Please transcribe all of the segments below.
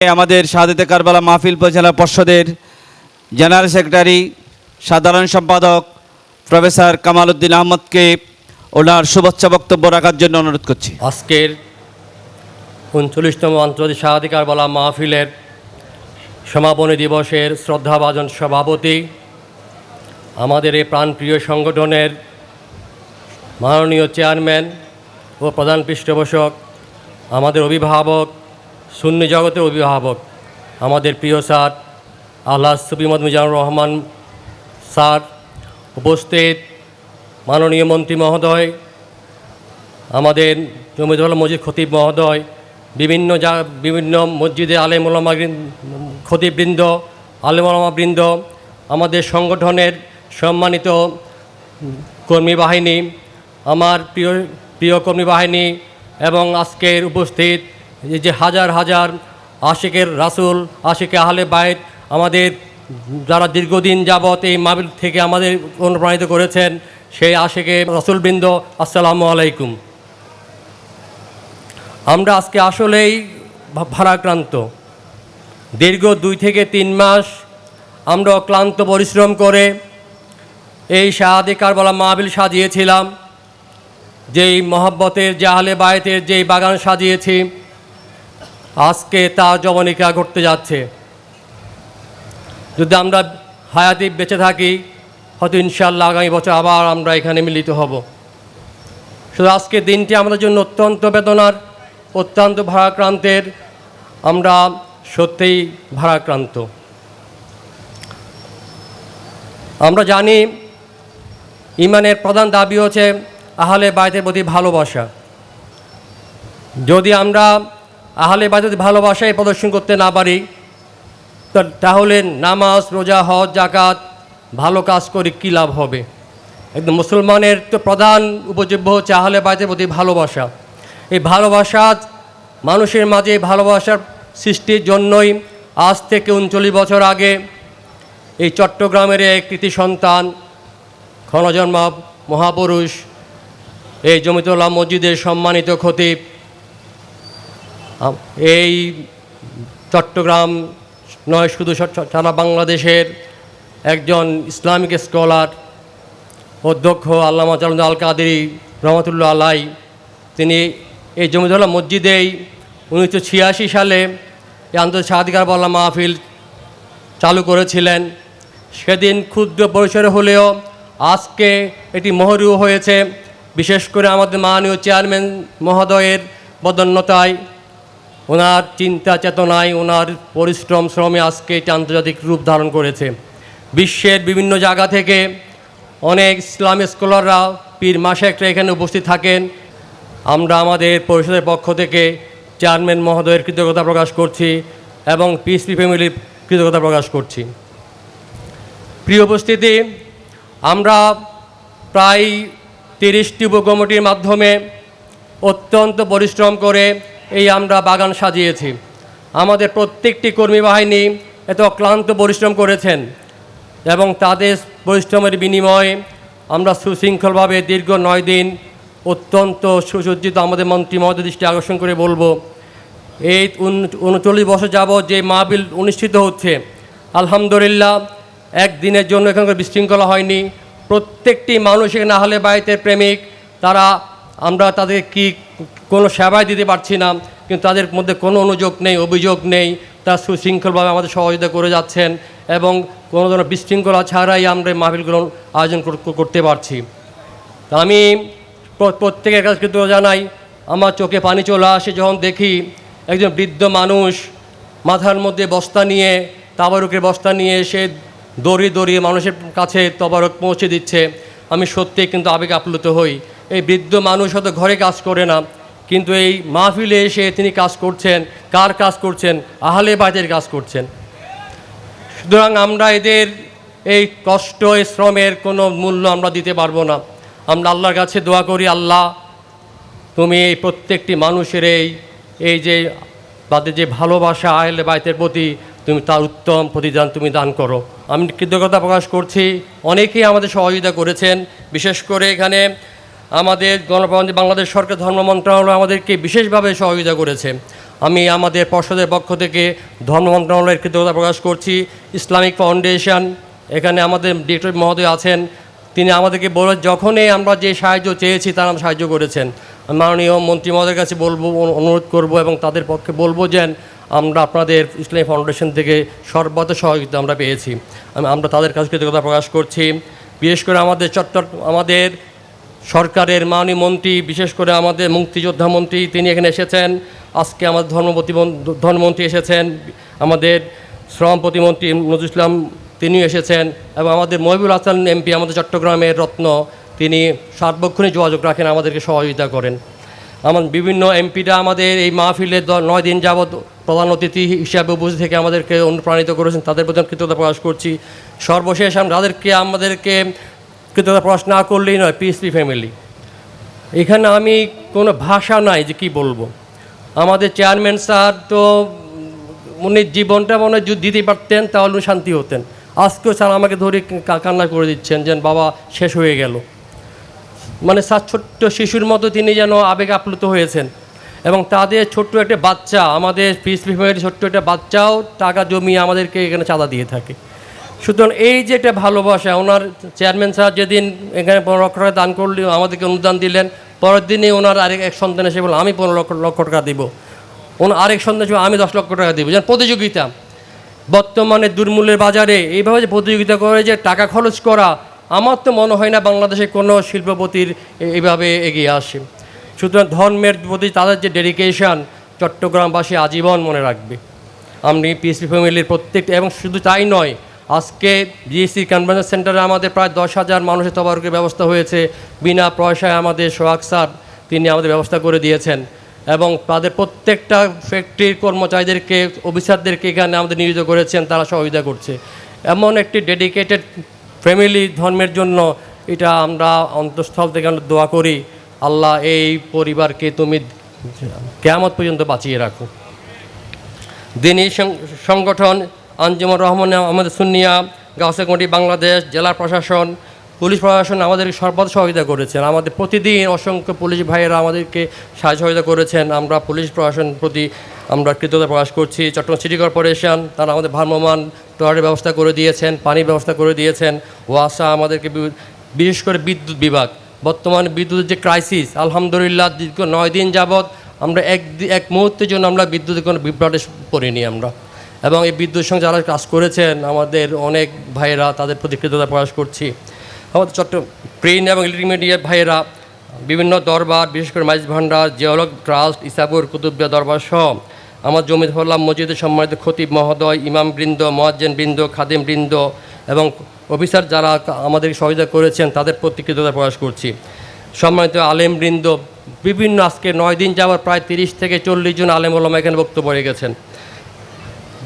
আমাদের শাহাদতে কারবালা মাহফিল পরিচালনা পর্ষদের জেনারেল সেক্রেটারি, সাধারণ সম্পাদক প্রফেসর কামাল উদ্দিন আহমদকে ওনার শুভেচ্ছা বক্তব্য রাখার জন্য অনুরোধ করছি। আজকের উনচল্লিশতম আন্তর্জাতিক স্বাধিকার বলা মাহফিলের সমাপনী দিবসের শ্রদ্ধাভাজন সভাপতি, আমাদের এই প্রাণপ্রিয় সংগঠনের মাননীয় চেয়ারম্যান ও প্রধান পৃষ্ঠপোষক, আমাদের অভিভাবক শূন্য জগতের অভিভাবক, আমাদের প্রিয় স্যার আল্লাহ সুবিমদ মিজানুর রহমান স্যার, উপস্থিত মাননীয় মন্ত্রী মহোদয়, আমাদের জমিদুল মসজিদ খতিব মহোদয়, বিভিন্ন যা বিভিন্ন মসজিদে আলেম ওলামা খতিববৃন্দ বৃন্দ, আমাদের সংগঠনের সম্মানিত কর্মী বাহিনী, আমার প্রিয় প্রিয় কর্মী বাহিনী এবং আজকের উপস্থিত যে হাজার হাজার আশিকের রাসুল, আশিকে আহলে বাইত আমাদের যারা দীর্ঘদিন যাবৎ এই মাবিল থেকে আমাদের অনুপ্রাণিত করেছেন, সেই আশেকে রসুলবৃন্দ, আসসালামু আলাইকুম। আমরা আজকে আসলেই ভারাক্রান্ত। দীর্ঘ দুই থেকে তিন মাস আমরা ক্লান্ত পরিশ্রম করে এই শাহাদি কারবালা মাহবিল সাজিয়েছিলাম, যেই মহব্বতের জাহালে বায়েতের যেই বাগান সাজিয়েছি। আজকে তা জবনিকা ঘটতে যাচ্ছে। যদি আমরা হায়াতি বেঁচে থাকি, হয়তো ইনশাল্লাহ আগামী বছর আবার আমরা এখানে মিলিত হব। শুধু আজকের দিনটি আমাদের জন্য অত্যন্ত বেদনার, অত্যন্ত ভারাক্রান্তের, আমরা সত্যিই ভারাক্রান্ত। আমরা জানি ইমানের প্রধান দাবি হচ্ছে আহলে বায়তের প্রতি ভালোবাসা। যদি আমরা আহলে বায়তের ভালোবাসায় প্রদর্শন করতে না পারি তাহলে নামাজ, রোজা, হজ জাকাত ভালো কাজ করে কী লাভ হবে? একদম মুসলমানের তো প্রধান উপজীব্য হচ্ছে আহলে বায়তের প্রতি ভালোবাসা। এই ভালোবাসা মানুষের মাঝে ভালোবাসার সৃষ্টির জন্যই আজ থেকে উনচল্লিশ বছর আগে এই চট্টগ্রামের এক কৃতি সন্তান, ক্ষণজন্মা মহাপুরুষ, এই জমিতুল্লাহ মসজিদের সম্মানিত খতিব এই চট্টগ্রাম নয়, শুধু সারা বাংলাদেশের একজন ইসলামিক স্কলার, অধ্যক্ষ আল্লামা জালুদ আল কাদেরি রহমতুল্লাহ আলাই তিনি এই জমিদুল্লাহ মসজিদেই উনিশশো ছিয়াশি সালে এই আন্তর্জাতিক স্বাধিকার বল্লা মাহফিল চালু করেছিলেন। সেদিন ক্ষুদ্র পরিসরে হলেও আজকে এটি মহরু হয়েছে। বিশেষ করে আমাদের মাননীয় চেয়ারম্যান মহোদয়ের বদন্যতায় ওনার চিন্তা চেতনায় ওনার পরিশ্রম, শ্রমে আজকে এটি আন্তর্জাতিক রূপ ধারণ করেছে। বিশ্বের বিভিন্ন জায়গা থেকে অনেক ইসলামী স্কলাররা পীর মাসেকরা এখানে উপস্থিত থাকেন। আমরা আমাদের পরিষদের পক্ষ থেকে চেয়ারম্যান মহোদয়ের কৃতজ্ঞতা প্রকাশ করছি এবং পিসপি ফ্যামিলির কৃতজ্ঞতা প্রকাশ করছি। প্রিয় উপস্থিতি, আমরা প্রায় তিরিশটি উপকমিটির মাধ্যমে অত্যন্ত পরিশ্রম করে এই আমরা বাগান সাজিয়েছি। আমাদের প্রত্যেকটি কর্মী বাহিনী এত ক্লান্ত পরিশ্রম করেছেন এবং তাদের পরিশ্রমের বিনিময়ে আমরা সুশৃঙ্খলভাবে দীর্ঘ নয় দিন অত্যন্ত সুসজ্জিত আমাদের মন্ত্রী মহোদয় দৃষ্টি আকর্ষণ করে বলব, এই উন- উনচল্লিশ বছর যাবৎ যে মাহবিল অনুষ্ঠিত হচ্ছে, আলহামদুলিল্লাহ একদিনের জন্য এখানকার বিশৃঙ্খলা হয়নি। প্রত্যেকটি মানুষ এখানে আহলে বাড়িতে প্রেমিক, তারা আমরা তাদের কি কোনো সেবাই দিতে পারছি না, কিন্তু তাদের মধ্যে কোনো অনুযোগ নেই, অভিযোগ নেই। তারা সুশৃঙ্খলভাবে আমাদের সহযোগিতা করে যাচ্ছেন এবং কোনো ধরনের বিশৃঙ্খলা ছাড়াই আমরা এই মাহবিলগুলো আয়োজন কর- করতে পারছি। আমি প্রত্যেকের কাছে কৃতজ্ঞ জানাই, আমার চোখে পানি চলে আসে যখন দেখি একজন বৃদ্ধ মানুষ মাথার মধ্যে বস্তা নিয়ে, তাবারুকের বস্তা নিয়ে এসে দড়ি দড়িয়ে মানুষের কাছে তবারক পৌঁছে দিচ্ছে। আমি সত্যি কিন্তু আবেগে আপ্লুত হই। এই বৃদ্ধ মানুষ হয়তো ঘরে কাজ করে না, কিন্তু এই মাহফিলে এসে তিনি কাজ করছেন। কার কাজ করছেন? আহলে বাইতের কাজ করছেন। সুতরাং আমরা এদের এই কষ্ট শ্রমের কোনো মূল্য আমরা দিতে পারব না। আমরা আল্লাহর কাছে দোয়া করি, আল্লাহ, তুমি এই প্রত্যেকটি মানুষের এই এই যে, তাদের যে ভালোবাসা আহলে বাইতের প্রতি, তুমি তার উত্তম প্রতিদান তুমি দান করো। আমি কৃতজ্ঞতা প্রকাশ করছি। অনেকেই আমাদের সহযোগিতা করেছেন। বিশেষ করে এখানে আমাদের গণপ্রজাতন্ত্রী বাংলাদেশ সরকার ধর্ম মন্ত্রণালয় আমাদেরকে বিশেষভাবে সহযোগিতা করেছে। আমি আমাদের পর্ষদের পক্ষ থেকে ধর্ম মন্ত্রণালয়ের কৃতজ্ঞতা প্রকাশ করছি। ইসলামিক ফাউন্ডেশন, এখানে আমাদের ডিরেক্টর মহোদয় আছেন। তিনি আমাদেরকে বলে, যখনই আমরা যে সাহায্য চেয়েছি, তারা সাহায্য করেছেন। মাননীয় মন্ত্রী মহোদয়ের কাছে বলব অনুরোধ করব এবং তাদের পক্ষে বলব যে, আমরা আপনাদের ইসলামী ফাউন্ডেশন থেকে সর্বত সহযোগিতা আমরা পেয়েছি। আমরা তাদের কাছে কৃতজ্ঞতা প্রকাশ করছি। বিশেষ করে আমাদের চট্টর আমাদের সরকারের মাননীয় মন্ত্রী, বিশেষ করে আমাদের মুক্তিযোদ্ধা মন্ত্রী, তিনি এখানে এসেছেন। আজকে আমাদের ধর্ম ধর্মমন্ত্রী এসেছেন। আমাদের শ্রম প্রতিমন্ত্রী নজরুল ইসলাম, তিনিও এসেছেন। এবং আমাদের মহিবুল হাসান এমপি, আমাদের চট্টগ্রামের রত্ন, তিনি সার্বক্ষণিক যোগাযোগ রাখেন, আমাদেরকে সহযোগিতা করেন। আমার বিভিন্ন এমপিরা আমাদের এই মাহফিলে দ- নয় দিন যাবৎ প্রধান অতিথি হিসাবে উপস্থিত থেকে আমাদেরকে অনুপ্রাণিত করেছেন। তাদের প্রতি কৃতজ্ঞতা প্রকাশ করছি। সর্বশেষ আমরা যাদেরকে, আমাদেরকে কৃতজ্ঞতা প্রশ্ন না করলেই নয় পিএসপি ফ্যামিলি এখানে আমি কোনো ভাষা নাই যে কি বলব। আমাদের চেয়ারম্যান স্যার তো উনি জীবনটা মনে হয় যদি দিতে পারতেন, তাহলে উনি শান্তি হতেন। আজকেও স্যার আমাকে ধরে কান্না করে দিচ্ছেন যেন বাবা শেষ হয়ে গেল। মানে স্যার ছোট্ট শিশুর মতো তিনি যেন আবেগ আপ্লুত হয়েছেন। এবং তাদের ছোট্ট একটা বাচ্চা, আমাদের পিস ফ্যামিলির ছোট্ট একটা বাচ্চাও টাকা জমিয়ে আমাদেরকে এখানে চাঁদা দিয়ে থাকে। সুতরাং এই যে একটা ভালোবাসা ওনার চেয়ারম্যান স্যার যেদিন এখানে পনেরো লক্ষ টাকা দান করলে আমাদেরকে অনুদান দিলেন পরের দিনে ওনার আরেক এক সন্তান এসে বলল আমি পনেরো লক্ষ লক্ষ টাকা দিব। ওনার আরেক সন্তান বলল, আমি দশ লক্ষ টাকা দিব। যেন প্রতিযোগিতা বর্তমানে দুর্মূল্যের বাজারে এইভাবে যে প্রতিযোগিতা করে যে টাকা খরচ করা আমার তো মনে হয় না বাংলাদেশে কোনো শিল্পপতির এইভাবে এগিয়ে আসে। সুতরাং ধর্মের প্রতি তাদের যে ডেডিকেশন চট্টগ্রামবাসী আজীবন মনে রাখবে। আমি পিএসপি ফ্যামিলির প্রত্যেকটা এবং শুধু তাই নয় আজকে জিএসসি কনভেনশন সেন্টারে আমাদের প্রায় দশ হাজার মানুষের তবারকের ব্যবস্থা হয়েছে। বিনা পয়সায় আমাদের সোহাগ স্যার, তিনি আমাদের ব্যবস্থা করে দিয়েছেন এবং তাদের প্রত্যেকটা ফ্যাক্টরির কর্মচারীদেরকে, অফিসারদেরকে এখানে আমাদের নিয়োজিত করেছেন, তারা সহযোগিতা করছে। এমন একটি ডেডিকেটেড ফ্যামিলি ধর্মের জন্য এটা আমরা অন্তঃস্থল থেকে দোয়া করি, আল্লাহ এই পরিবারকে তুমি কেয়ামত পর্যন্ত বাঁচিয়ে রাখো। দিনী সং- সংগঠন আঞ্জুমন রহমান আমাদের সুনিয়া গাউসে কমিটি বাংলাদেশ, জেলা প্রশাসন, পুলিশ প্রশাসন আমাদেরকে সর্বদা সহযোগিতা করেছেন। আমাদের প্রতিদিন অসংখ্য পুলিশ ভাইয়েরা আমাদেরকে সাহায্য সহযোগিতা করেছেন। আমরা পুলিশ প্রশাসন প্রতি আমরা কৃতজ্ঞতা প্রকাশ করছি। চট্টগ্রাম সিটি কর্পোরেশন, তারা আমাদের ভ্রাম্যমান টয়লেটের ব্যবস্থা করে দিয়েছেন, পানির ব্যবস্থা করে দিয়েছেন। ওয়াসা আমাদেরকে বিশেষ করে বিদ্যুৎ বিভাগ। বর্তমানে বিদ্যুতের যে ক্রাইসিস আলহামদুলিল্লাহ দীর্ঘ নয় দিন যাবৎ আমরা এক এক মুহূর্তের জন্য আমরা বিদ্যুতের কোনো বিভ্রাটে পড়িনি আমরা। এবং এই বিদ্যুৎ সঙ্গে যারা কাজ করেছেন, আমাদের অনেক ভাইয়েরা তাদের প্রতি কৃতজ্ঞতা প্রকাশ করছি। আমাদের চট্ট প্রিন্ট এবং ইলেকট্রিক মিডিয়া ভাইয়েরা, বিভিন্ন দরবার, বিশেষ করে মাইজ ভান্ডার, জিওলগ ট্রাস্ট, ইসাপুর কুতুবিয়া দরবার সহ আমার জমিদ হল্লাম মসজিদের সম্মানিত খতিব মহোদয়, ইমাম বৃন্দ, মোয়াজ্জেন বৃন্দ, খাদিম বৃন্দ এবং অফিসার যারা আমাদের সহযোগিতা করেছেন, তাদের প্রতি কৃতজ্ঞতা প্রকাশ করছি। সম্মানিত আলেম বৃন্দ, বিভিন্ন আজকে নয় দিন যাওয়ার প্রায় তিরিশ থেকে চল্লিশ জন আলেম ওলামা এখানে বক্তব্য রেখেছেন।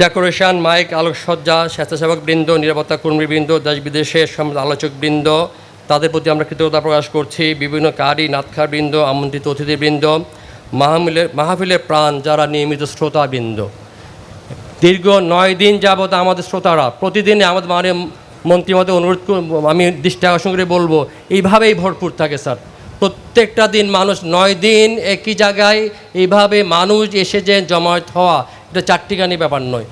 ডেকোরেশন মাইক আলোকসজ্জা, স্বেচ্ছাসেবক বৃন্দ, নিরাপত্তা কর্মীবৃন্দ দেশ বিদেশের আলোচক বৃন্দ, তাদের প্রতি আমরা কৃতজ্ঞতা প্রকাশ করছি। বিভিন্ন কারি নাতখার বৃন্দ, আমন্ত্রিত অতিথিবৃন্দ মাহমিলের মাহফিলের প্রাণ যারা নিয়মিত শ্রোতাবৃন্দ দীর্ঘ নয় দিন যাবৎ আমাদের শ্রোতারা প্রতিদিনে আমাদের মানে মন্ত্রী মতে অনুরোধ আমি দৃষ্টি আকর্ষণ করে বলব, এইভাবেই ভরপুর থাকে স্যার। প্রত্যেকটা দিন মানুষ নয় দিন একই জায়গায় এইভাবে মানুষ এসে যে জমায়েত হওয়া এটা চারটিখানি ব্যাপার নয়।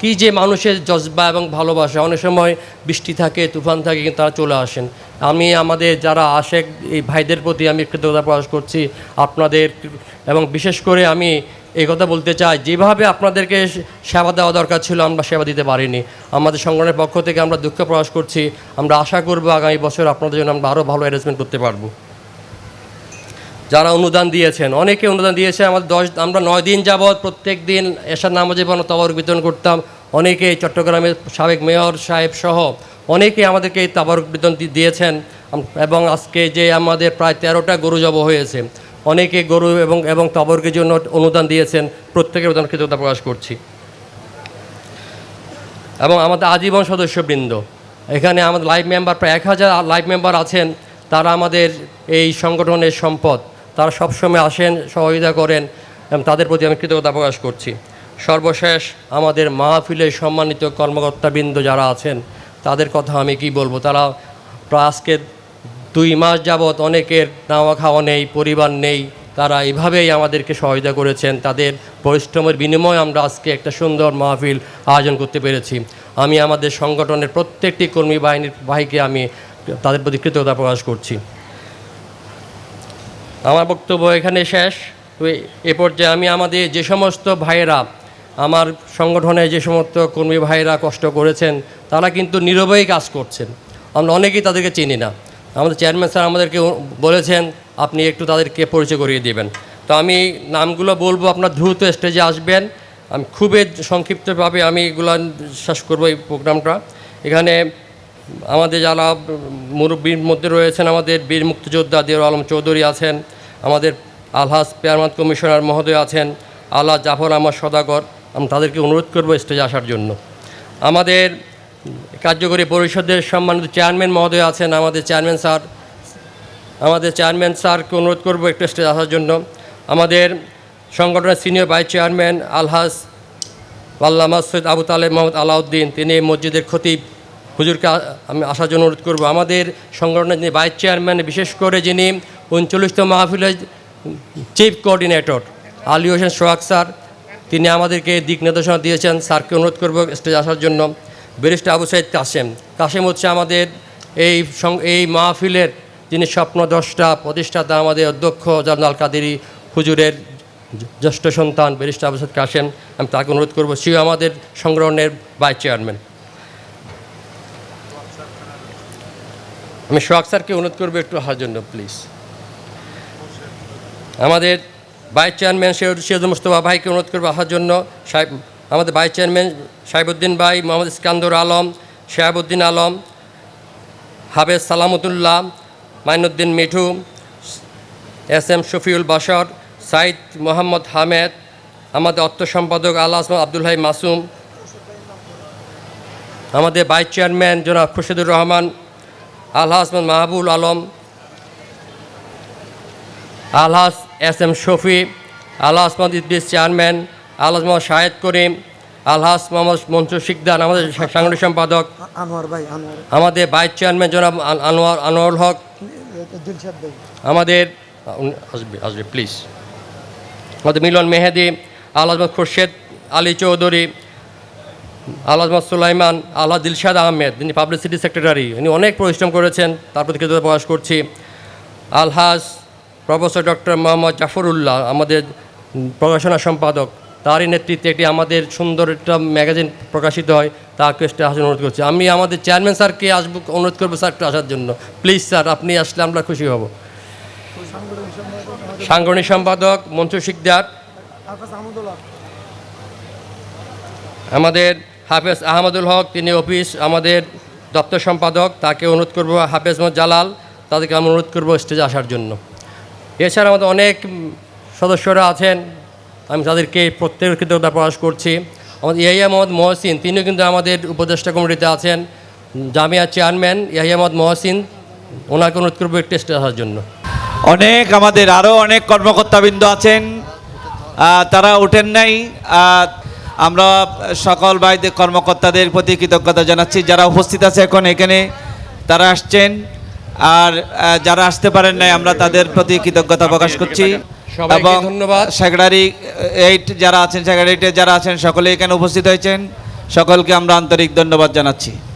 কী যে মানুষের জজবা এবং ভালোবাসা, অনেক সময় বৃষ্টি থাকে, তুফান থাকে, কিন্তু তারা চলে আসেন। আমি, আমাদের যারা আসে, এই ভাইদের প্রতি আমি কৃতজ্ঞতা প্রকাশ করছি আপনাদের এবং বিশেষ করে আমি এই কথা বলতে চাই, যেভাবে আপনাদেরকে সেবা দেওয়া দরকার ছিল, আমরা সেবা দিতে পারিনি। আমাদের সংগঠনের পক্ষ থেকে আমরা দুঃখ প্রকাশ করছি। আমরা আশা করব আগামী বছর আপনাদের জন্য আমরা আরও ভালো অ্যারেঞ্জমেন্ট করতে পারব। যারা অনুদান দিয়েছেন, অনেকে অনুদান দিয়েছে, আমাদের দশ, আমরা নয় দিন যাবৎ প্রত্যেক দিন এসার নামাজে বানো তবর বিতরণ করতাম। অনেকে চট্টগ্রামের সাবেক মেয়র সাহেব সহ অনেকে আমাদেরকে এই তাবরক বিতরণ দিয়েছেন। এবং আজকে যে আমাদের প্রায় তেরোটা গরু জব হয়েছে, অনেকে গরু এবং এবং তবরকের জন্য অনুদান দিয়েছেন, প্রত্যেকের অনুদান কৃতজ্ঞতা প্রকাশ করছি। এবং আমাদের আজীবন সদস্যবৃন্দ, এখানে আমাদের লাইভ মেম্বার প্রায় এক হাজার লাইভ মেম্বার আছেন, তারা আমাদের এই সংগঠনের সম্পদ। তারা সবসময় আসেন, সহযোগিতা করেন তাদের প্রতি আমি কৃতজ্ঞতা প্রকাশ করছি। সর্বশেষ আমাদের মাহফিলের সম্মানিত কর্মকর্তাবৃন্দ যারা আছেন, তাদের কথা আমি কি বলব? তারা প্রায় আজকে দুই মাস যাবৎ অনেকের নাওয়া খাওয়া নেই, পরিবার নেই, তারা এভাবেই আমাদেরকে সহায়তা করেছেন। তাদের পরিশ্রমের বিনিময়ে আমরা আজকে একটা সুন্দর মাহফিল আয়োজন করতে পেরেছি। আমি আমাদের সংগঠনের প্রত্যেকটি কর্মী বাহিনীর ভাইকে আমি তাদের প্রতি কৃতজ্ঞতা প্রকাশ করছি। আমার বক্তব্য এখানে শেষ। এ- পর্যায়ে আমি আমাদের যে সমস্ত ভাইয়েরা, আমার সংগঠনে যে সমস্ত কর্মী ভাইয়েরা কষ্ট করেছেন, তারা কিন্তু নীরবেই কাজ করছেন। আমরা অনেকেই তাদেরকে চিনি না। আমাদের চেয়ারম্যান স্যার আমাদেরকে বলেছেন, আপনি একটু তাদেরকে পরিচয় করিয়ে দেবেন। তো আমি নামগুলো বলব, আপনার দ্রুত স্টেজে আসবেন। আমি খুবই সংক্ষিপ্তভাবে আমি এগুলো শেষ করব এই প্রোগ্রামটা। এখানে আমাদের যারা মুরব্বীর মধ্যে রয়েছেন, আমাদের বীর মুক্তিযোদ্ধা দিয়ার আলম চৌধুরী আছেন আমাদের আলহাজ পেয়ারমাত কমিশনার মহোদয় আছেন আল্লাহ জাফর আমার সদাগর। আমি তাদেরকে অনুরোধ করব স্টেজে আসার জন্য। আমাদের কার্যকরী পরিষদের সম্মানিত চেয়ারম্যান মহোদয় আছেন, আমাদের চেয়ারম্যান স্যার। আমাদের চেয়ারম্যান স্যারকে অনুরোধ করব একটু স্টেজে আসার জন্য। আমাদের সংগঠনের সিনিয়র ভাইস চেয়ারম্যান আলহাজ আল্লামা সৈয়দ আবু তালেব মোহাম্মদ আলাউদ্দিন, তিনি মসজিদের খতিব। হুজুরকে আমি আসার জন্য অনুরোধ করব। আমাদের সংগঠনের যিনি ভাইস চেয়ারম্যান, বিশেষ করে যিনি উনচল্লিশতম মাহফিলের chief coordinator, Ali Hossain Sohag sir, তিনি আমাদেরকে দিক নির্দেশনা দিয়েছেন। স্যারকে অনুরোধ করব স্টেজে আসার জন্য। ব্যারিস্টার আবু সাইদ কাসেম। কাসেম হচ্ছে আমাদের এই এই মাহফিলের যিনি স্বপ্নদ্রষ্টা প্রতিষ্ঠাতা আমাদের অধ্যক্ষ জানাল কাদেরি হুজুরের জ্যেষ্ঠ সন্তান ব্যারিস্টার আবু সাইদ কাসেম। আমি তাকে অনুরোধ করব, সেও আমাদের সংগ্রহণের ভাইস চেয়ারম্যান। আমি সোহাগ স্যারকে অনুরোধ করব একটু আসার জন্য প্লিজ আমাদের ভাইস চেয়ারম্যান সৈয়দ মুস্তফা ভাইকে অনুরোধ করব আসার জন্য। সাহেব আমাদের ভাইস চেয়ারম্যান সাহেবুদ্দিন ভাই, মোহাম্মদ ইস্কান্দর আলম শাহাবুদ্দিন আলম হাবেজ সালামতুল্লাহ, মাইনুদ্দিন মিঠু, এস এম শফিউল বাশর, সাইদ মোহাম্মদ হামেদ, আমাদের অর্থ সম্পাদক আল্লাহ আসমাদ আব্দুল হাই মাসুম, আমাদের ভাইস চেয়ারম্যান জনাব খুরশিদুর রহমান আল্লাহ Asmad Mahbul Alam Alhaj S M Shafi Allah Asmad Idris chairman Allah Mohammad Shahed Karim Alhaj Mohammad Mansur Sikdar আমাদের সাংগঠনিক সম্পাদক আনোয়ার ভাই আনোয়ার। আমাদের ভাইস চেয়ারম্যান জনাব আন- আনোয়ার আনোয়ারুল হক আমাদের আসবে আসবে প্লিজ আমাদের মিলন মেহেদি আলহাজমদ খুরশেদ আলী চৌধুরী আলহাজমদ সুলাইমান আল্লাহ দিলশাদ আহমেদ, যিনি পাবলিসিটি সেক্রেটারি, উনি অনেক পরিশ্রম করেছেন, তার প্রতি কৃতজ্ঞতা প্রকাশ করছি। আলহাজ প্রফেসর ডক্টর মোহাম্মদ জাফরুল্লাহ, আমাদের প্রকাশনা সম্পাদক, তারই নেতৃত্বে একটি আমাদের সুন্দর একটা ম্যাগাজিন প্রকাশিত হয় তাকে আসার অনুরোধ করছি। আমি আমাদের চেয়ারম্যান স্যারকে আসব, অনুরোধ করব স্যার একটু আসার জন্য। প্লিজ স্যার, আপনি আসলে আমরা খুশি হব। সাংগঠনিক সম্পাদক মনসুর শিকদার। আমাদের হাফেজ আহমদুল হক, তিনি অফিস, আমাদের দপ্তর সম্পাদক, তাকে অনুরোধ করব হাফেজ মোহাম্মদ জালাল, তাদেরকে আমি অনুরোধ করব স্টেজে আসার জন্য। এছাড়া আমাদের অনেক সদস্যরা আছেন, আমি তাদেরকে প্রত্যেকের কৃতজ্ঞতা প্রকাশ করছি। আমাদের ইয়াহিয়া মোহাম্মদ মহসিন, তিনিও কিন্তু আমাদের উপদেষ্টা কমিটিতে আছেন, জামিয়া চেয়ারম্যান ইয়াহিয়া মোহাম্মদ মহসিন, ওনাকে অনুরোধ করব একটু স্টেজে আসার জন্য। অনেক আমাদের আরও অনেক কর্মকর্তাবৃন্দ আছেন তারা ওঠেন নাই আমরা সকল ভাইদের কর্মকর্তাদের প্রতি কৃতজ্ঞতা জানাচ্ছি। যারা উপস্থিত আছে এখন এখানে তারা আসছেন। আর যারা আসতে পারেন নাই আমরা তাদের প্রতি কৃতজ্ঞতা প্রকাশ করছি। এবং ধন্যবাদ। সেক্রেটারি এইট যারা আছেন সেক্রেটারি যারা আছেন সকলে এখানে উপস্থিত হয়েছেন। সকলকে আমরা আন্তরিক ধন্যবাদ জানাচ্ছি।